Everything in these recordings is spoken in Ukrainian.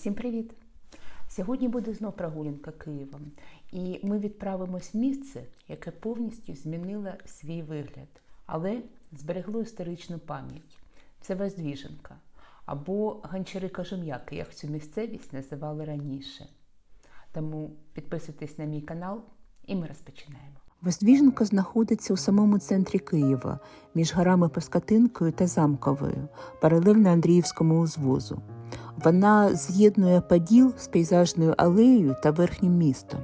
Всім привіт! Сьогодні буде знов прогулянка Києвом, і ми відправимось в місце, яке повністю змінило свій вигляд, але зберегло історичну пам'ять. Це Воздвіженка або Гончари Кожум'яки, як цю місцевість називали раніше. Тому підписуйтесь на мій канал, і ми розпочинаємо. Воздвіженка знаходиться у самому центрі Києва, між горами Паскатинкою та Замковою, паралельно Андріївському узвозу. Вона з'єднує Поділ з пейзажною алеєю та верхнім містом.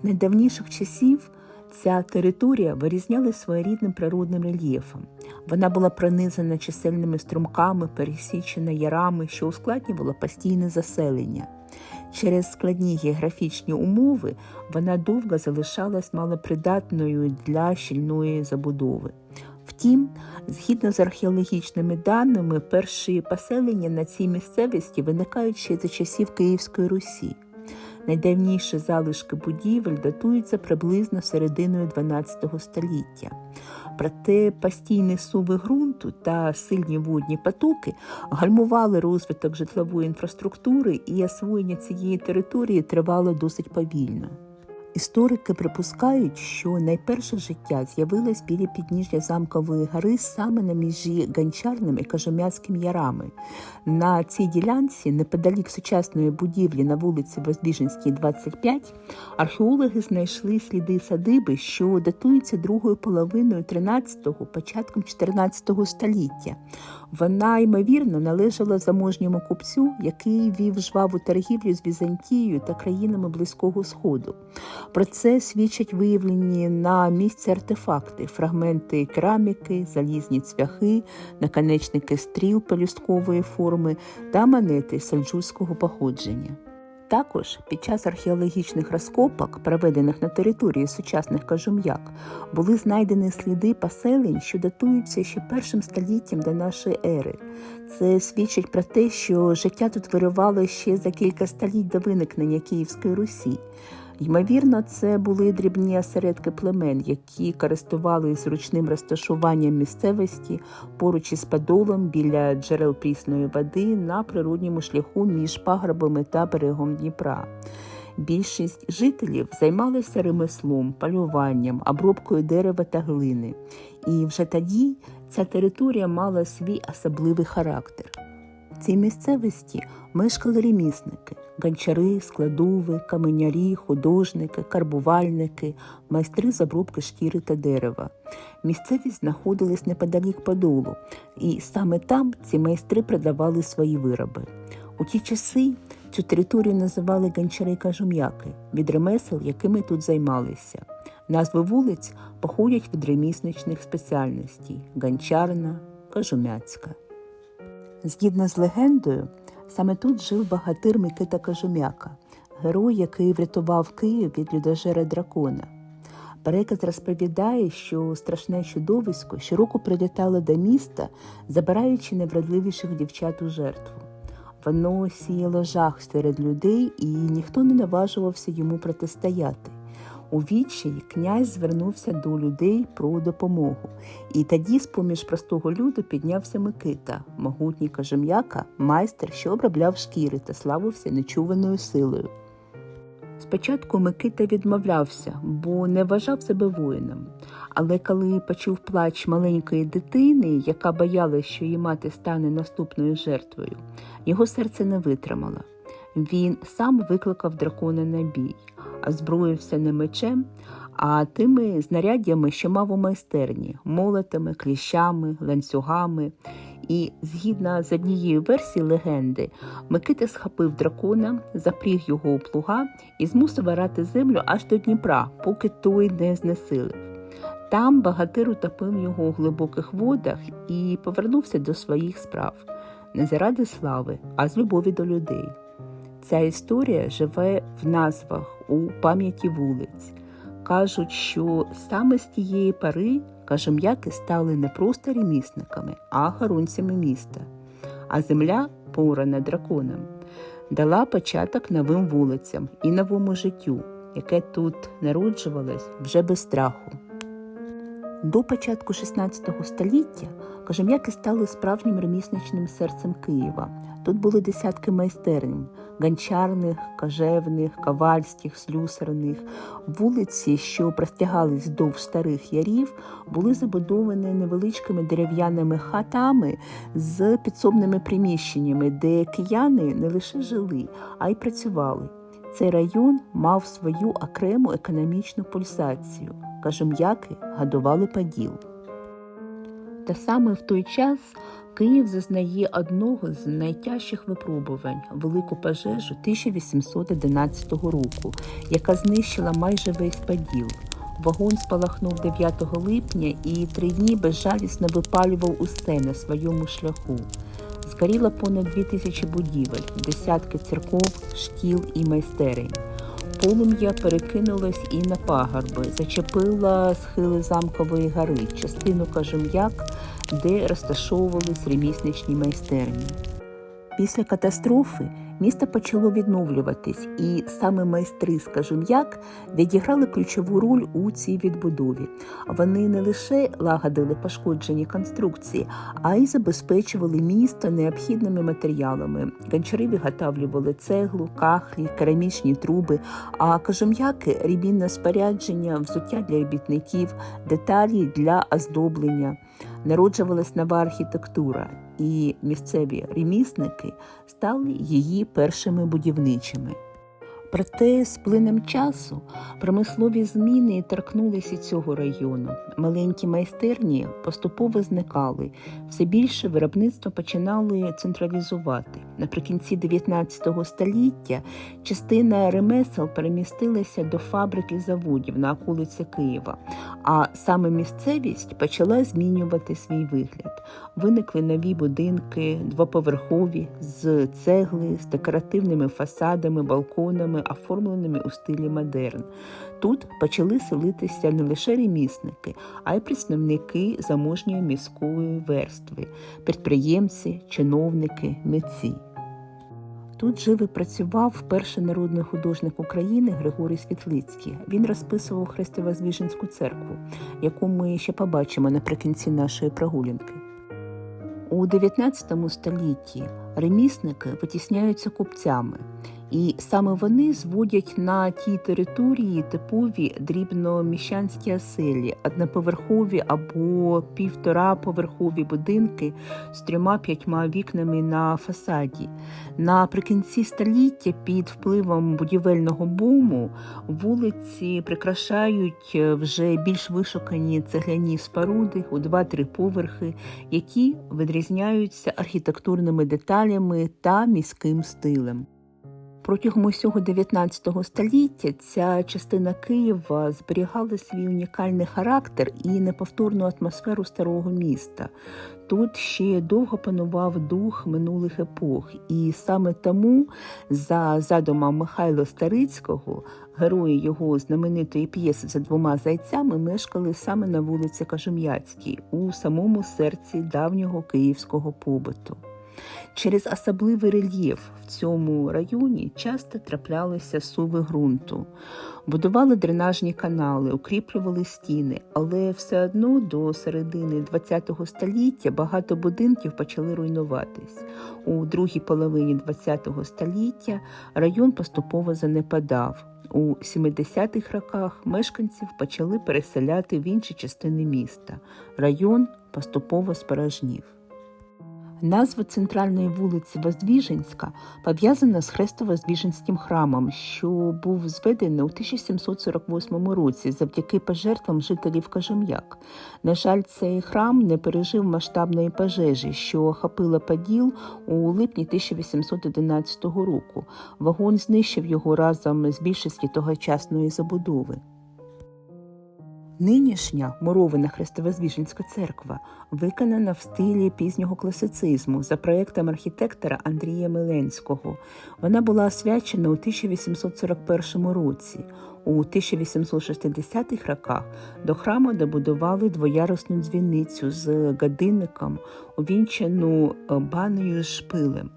З найдавніших часів ця територія вирізнялась своєрідним природним рельєфом. Вона була пронизана чисельними струмками, пересічена ярами, що ускладнювало постійне заселення. Через складні географічні умови вона довго залишалась малопридатною для щільної забудови. Втім, згідно з археологічними даними, перші поселення на цій місцевості виникають ще за часів Київської Русі. Найдавніші залишки будівель датуються приблизно серединою XII століття. Проте постійні суви ґрунту та сильні водні потоки гальмували розвиток житлової інфраструктури, і освоєння цієї території тривало досить повільно. Історики припускають, що найперше життя з'явилось біля підніжжя замкової гори саме на міжі Гончарним і Кажум'яцьким ярами. На цій ділянці, неподалік сучасної будівлі на вулиці Воздвіженській, 25, археологи знайшли сліди садиби, що датуються другою половиною 13-го, початком 14-го століття. Вона, ймовірно, належала заможньому купцю, який вів жваву торгівлю з Візантією та країнами Близького Сходу. Про це свідчать виявлені на місці артефакти, фрагменти кераміки, залізні цвяхи, наконечники стріл пелюсткової форми та монети сельджульського походження. Також під час археологічних розкопок, проведених на території сучасних кажум'як, були знайдені сліди поселень, що датуються ще першим століттям до нашої ери. Це свідчить про те, що життя тут виривало ще за кілька століть до виникнення Київської Русі. Ймовірно, це були дрібні осередки племен, які користувалися зручним розташуванням місцевості поруч із Подолом біля джерел прісної води на природньому шляху між пагорбами та берегом Дніпра. Більшість жителів займалися ремеслом, полюванням, обробкою дерева та глини. І вже тоді ця територія мала свій особливий характер. В цій місцевості мешкали ремісники, гончари, складови, каменярі, художники, карбувальники, майстри з обробки шкіри та дерева. Місцевість знаходилась неподалік Подолу, і саме там ці майстри продавали свої вироби. У ті часи цю територію називали гончари кажум'яки від ремесел, якими тут займалися. Назви вулиць походять від ремісничних спеціальностей гончарна, кажум'яцька. Згідно з легендою, саме тут жив багатир Микита Кажум'яка, герой, який врятував Київ від людожера дракона. Переказ розповідає, що страшне чудовисько щороку прилітало до міста, забираючи найвродливіших дівчат у жертву. Воно сіяло жах серед людей, і ніхто не наважувався йому протистояти. У відчаї князь звернувся до людей про допомогу, і тоді, з поміж простого люду, піднявся Микита, могутній кажем'яка, майстер, що обробляв шкіри та славився нечуваною силою. Спочатку Микита відмовлявся, бо не вважав себе воїном. Але коли почув плач маленької дитини, яка боялась, що її мати стане наступною жертвою, його серце не витримало. Він сам викликав дракона на бій, озброївся не мечем, а тими знаряддями, що мав у майстерні молотами, кліщами, ланцюгами. І, згідно з однією версією легенди, Микита схопив дракона, запріг його у плуга і змусив орати землю аж до Дніпра, поки той не знесилив. Там багатир утопив його у глибоких водах і повернувся до своїх справ не заради слави, а з любові до людей. Ця історія живе в назвах у пам'яті вулиць. Кажуть, що саме з тієї пари кажем'яки стали не просто ремісниками, а горонцями міста. А земля, порана драконом, дала початок новим вулицям і новому життю, яке тут народжувалось вже без страху. До початку XVI століття Кожем'яки стали справжнім ремісничним серцем Києва. Тут були десятки майстерень ганчарних, кожевних, ковальських, слюсарних. Вулиці, що простягались вздовж старих ярів, були забудовані невеличкими дерев'яними хатами з підсобними приміщеннями, де кияни не лише жили, а й працювали. Цей район мав свою окрему економічну пульсацію. Кажем'яки годували поділ. Та саме в той час Київ зазнає одного з найтяжчих випробувань велику пожежу 1811 року, яка знищила майже весь поділ. Вагон спалахнув 9 липня і три дні безжалісно випалював усе на своєму шляху. Згоріло понад дві тисячі будівель, десятки церков, шкіл і майстерень. Полум'я перекинулось і на пагорби, зачепила схили замкової гори, частину кажем'як, де розташовувались ремісничні майстерні. Після катастрофи місто почало відновлюватись, і саме майстри з Кажем'як відіграли ключову роль у цій відбудові. Вони не лише лагодили пошкоджені конструкції, а й забезпечували місто необхідними матеріалами. Гончари виготовлювали цеглу, кахлі, керамічні труби, а кажем'яки рібінне спорядження, взуття для робітників, деталі для оздоблення. Народжувалась нова архітектура, і місцеві ремісники стали її першими будівничими. Проте з плином часу промислові зміни торкнулися цього району. Маленькі майстерні поступово зникали, все більше виробництво починали централізувати. Наприкінці 19 століття частина ремесел перемістилася до фабрик і заводів на околиці Києва, а саме місцевість почала змінювати свій вигляд. Виникли нові будинки, двоповерхові з цегли, з декоративними фасадами, балконами, оформленими у стилі модерн. Тут почали селитися не лише ремісники, а й представники заможньої міської верстви, підприємці, чиновники, митці. Тут жив і працював перший народний художник України Григорій Світлицький. Він розписував Хрестовоздвіженську церкву, яку ми ще побачимо наприкінці нашої прогулянки. У 19 столітті ремісники витісняються купцями, і саме вони зводять на тій території типові дрібноміщанські оселі, одноповерхові або півтораповерхові будинки з трьома-п'ятьма вікнами на фасаді. Наприкінці століття під впливом будівельного буму вулиці прикрашають вже більш вишукані цегляні споруди у 2-3 поверхи, які відрізняються архітектурними деталями та міським стилем. Протягом усього 19 століття ця частина Києва зберігала свій унікальний характер і неповторну атмосферу старого міста. Тут ще довго панував дух минулих епох, і саме тому, за задумом Михайла Старицького, герої його знаменитої п'єси за двома зайцями мешкали саме на вулиці Кажем'яцькій, у самому серці давнього київського побуту. Через особливий рельєф в цьому районі часто траплялися суви ґрунту, будували дренажні канали, укріплювали стіни, але все одно до середини ХХ століття багато будинків почали руйнуватись. У другій половині ХХ століття район поступово занепадав. У 70-х роках мешканців почали переселяти в інші частини міста. Район поступово спорожнів. Назва центральної вулиці Воздвіженська пов'язана з Хрестово-Воздвіженським храмом, що був зведений у 1748 році завдяки пожертвам жителів Кажем'як. На жаль, цей храм не пережив масштабної пожежі, що охопила Поділ у липні 1811 року. Вагон знищив його разом з більшістю тогочасної забудови. Нинішня мурована Хрестовоздвіженська церква виконана в стилі пізнього класицизму за проєктом архітектора Андрія Миленського. Вона була освячена у 1841 році. У 1860-х роках до храму добудували двоярусну дзвіницю з годинником, увінчену банею з шпилем.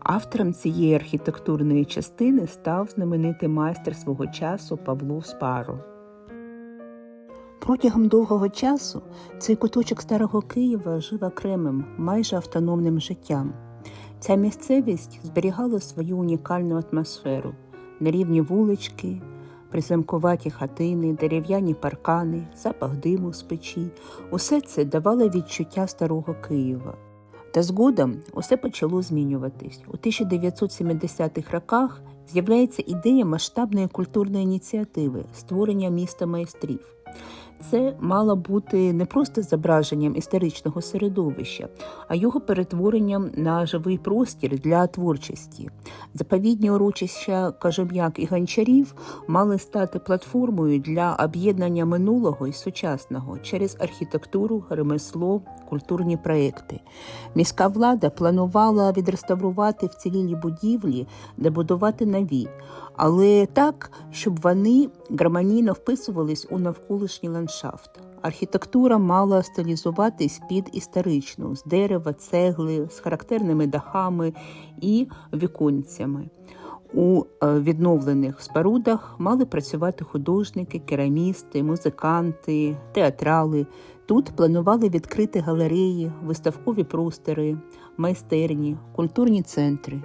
Автором цієї архітектурної частини став знаменитий майстер свого часу Павло Спаро. Протягом довгого часу цей куточок старого Києва жив окремим, майже автономним життям. Ця місцевість зберігала свою унікальну атмосферу, нерівні вулички, приземкуваті хатини, дерев'яні паркани, запах диму з печі. Усе це давало відчуття старого Києва. Та згодом усе почало змінюватись. У 1970-х роках з'являється ідея масштабної культурної ініціативи створення міста майстрів. Це мало бути не просто зображенням історичного середовища, а його перетворенням на живий простір для творчості. Заповідні урочища Кажем'як і Гончарів мали стати платформою для об'єднання минулого і сучасного через архітектуру, ремесло, культурні проекти. Міська влада планувала відреставрувати вцілілі будівлі, де будувати нові, але так, щоб вони гармонійно вписувались у навколишній ландшафт. Архітектура мала стилізуватись під історичну з дерева, цегли, з характерними дахами і віконцями. У е, відновлених спорудах мали працювати художники, керамісти, музиканти, театрали. Тут планували відкрити галереї, виставкові простори, майстерні, культурні центри.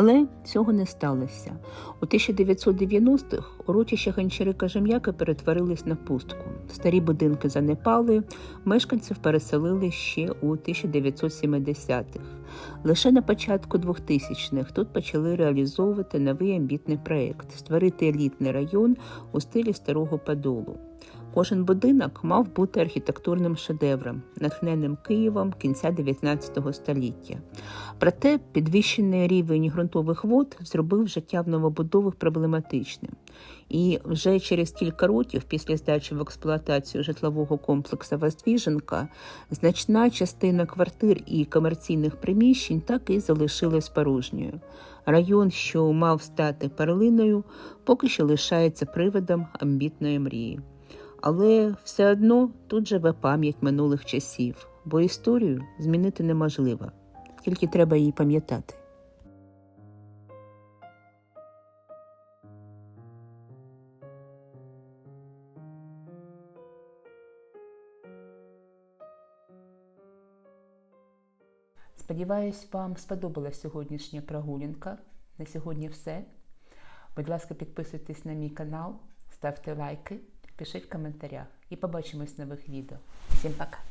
Але цього не сталося. У 1990-х урочища Гончари Кажем'яка перетворились на пустку. Старі будинки занепали, мешканців переселили ще у 1970-х. Лише на початку 2000-х тут почали реалізовувати новий амбітний проєкт створити елітний район у стилі старого Подолу. Кожен будинок мав бути архітектурним шедевром, натхненим Києвом кінця 19 століття. Проте підвищений рівень ґрунтових вод зробив життя в новобудовах проблематичним. І вже через кілька років після здачі в експлуатацію житлового комплексу Воздвіженка значна частина квартир і комерційних приміщень так і залишилась порожньою. Район, що мав стати перлиною, поки що лишається приводом амбітної мрії. Але все одно тут живе пам'ять минулих часів, бо історію змінити неможливо, тільки треба її пам'ятати. Сподіваюсь, вам сподобалась сьогоднішня прогулянка. На сьогодні все. Будь ласка, підписуйтесь на мій канал, ставте лайки, пишіть в коментарях і побачимось в нових відео. Всім пока!